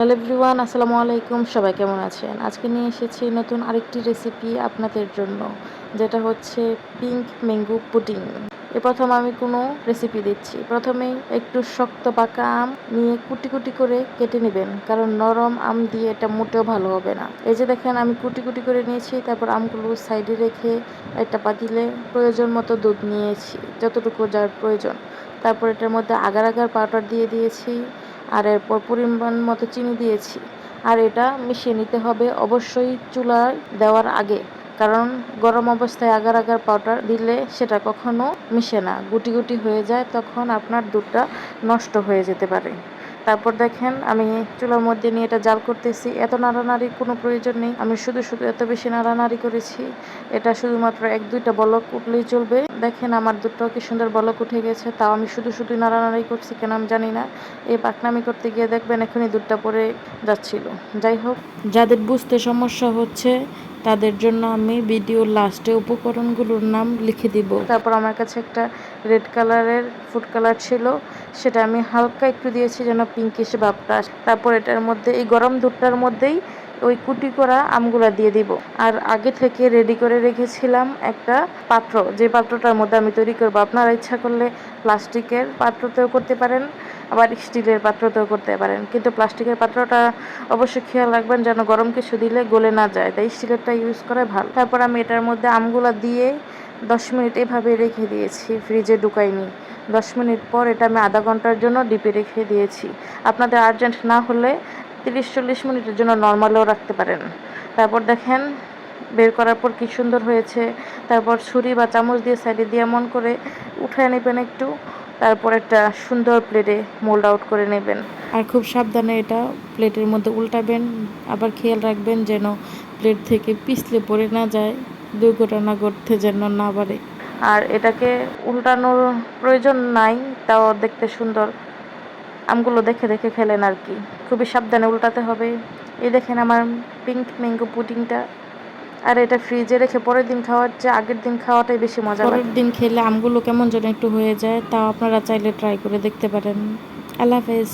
Hello everyone, আসসালামু আলাইকুম। সবাই কেমন আছেন? আজকে নিয়ে এসেছি নতুন আরেকটি রেসিপি আপনাদের জন্য, যেটা হচ্ছে পিঙ্ক ম্যাঙ্গো পুডিং এ প্রথম আমি কোনো রেসিপি দিচ্ছি। প্রথমে একটু শক্ত পাকা আম নিয়ে কুটি কুটি করে কেটে নেবেন, কারণ নরম আম দিয়ে এটা মোটেও ভালো হবে না। এই যে দেখেন, আমি কুটি কুটি করে নিয়েছি, তারপর আমগুলো সাইডে রেখে একটা পাতিলে প্রয়োজন মতো দুধ নিয়েছি, যতটুকু যার প্রয়োজন। তারপর এটার মধ্যে আগার আগার পাউডার দিয়ে দিয়েছি, আর এরপর পরিমাণ মতো চিনি দিয়েছি। আর এটা মিশিয়ে নিতে হবে অবশ্যই চুলায় দেওয়ার আগে, কারণ গরম অবস্থায় আগার আগার পাউডার দিলে সেটা কখনো মিশে না। গুটি গুটি হয়ে যায়, তখন আপনার দুধটা নষ্ট হয়ে যেতে পারে। তারপর দেখেন, আমি চুলার মধ্যে নিয়ে এটা জাল করতেছি। এত নাড়ানাড়ির কোনো প্রয়োজন নেই। আমি শুধু শুধু এত বেশি নাড়ানাড়ি করেছি। এটা শুধুমাত্র এক, দুইটা বলক উঠলেই চলবে। দেখেন আমার দুটো কি সুন্দর বলক উঠে গেছে। তাও আমি শুধু শুধু নাড়ানাড়ি করছি কেন আমি জানি না। এই পাকনামি করতে গিয়ে দেখবেন এখনই দুধটা পরে যাচ্ছিল। যাই হোক, যাদের বুঝতে সমস্যা হচ্ছে তাদের জন্য আমি ভিডিও লাস্টে উপকরণগুলোর নাম লিখে দিব। তারপর আমার কাছে একটা রেড কালারের ফুড কালার ছিল, সেটা আমি হালকা একটু দিয়েছি যেন পিঙ্কিশ ভাবটা তারপর এটার মধ্যে, এই গরম দুধটার মধ্যেই ওই কুটি করা আমগুলা দিয়ে দিব। আর আগে থেকে রেডি করে রেখেছিলাম একটা পাত্র। যে পাত্রটার মধ্যে আমি তৈরি করব, আপনারা ইচ্ছা করলে প্লাস্টিকের পাত্রতেও করতে পারেন, আবার স্টিলের পাত্রতেও করতে পারেন। কিন্তু প্লাস্টিকের পাত্রটা অবশ্যই খেয়াল রাখবেন যেন গরম কিছু দিলে গলে না যায়। তাই স্টিলেরটা ইউজ করে ভালো। তারপর আমি এটার মধ্যে আমগুলা দিয়ে দশ মিনিট এভাবে রেখে দিয়েছি, ফ্রিজে ঢুকাইনি। দশ মিনিট পর এটা আমি আধা ঘণ্টার জন্য ডিপে রেখে দিয়েছি। আপনাদের আর্জেন্ট না হলে তিরিশ চল্লিশ মিনিটের জন্য নর্মালেও রাখতে পারেন। তারপর দেখেন, বের করার পর কি সুন্দর হয়েছে। তারপর ছুরি বা চামচ দিয়ে সাইডে দিয়ে এমন করে উঠে নেবেন একটু। তারপর একটা সুন্দর প্লেটে মোল্ড আউট করে নেবেন। আর খুব সাবধানে এটা প্লেটের মধ্যে উল্টাবেন। আবার খেয়াল রাখবেন যেন প্লেট থেকে পিছলে পড়ে না যায় দুর্ঘটনা ঘটতে যেন না পারে আর এটাকে উল্টানোর প্রয়োজন নাই, তাও দেখতে সুন্দর। আমগুলো দেখে দেখে খেলেন আর কি। খুবই সাবধানে উল্টাতে হবে। এই দেখেন আমার পিঙ্ক ম্যাঙ্গো পুডিংটা আর এটা ফ্রিজে রেখে পরের দিন খাওয়ার চেয়ে আগের দিন খাওয়াটাই বেশি মজা পরের দিন খেলে আমগুলো কেমন যেন একটু হয়ে যায় তাও আপনারা চাইলে ট্রাই করে দেখতে পারেন। আল্লাহ হাফেজ।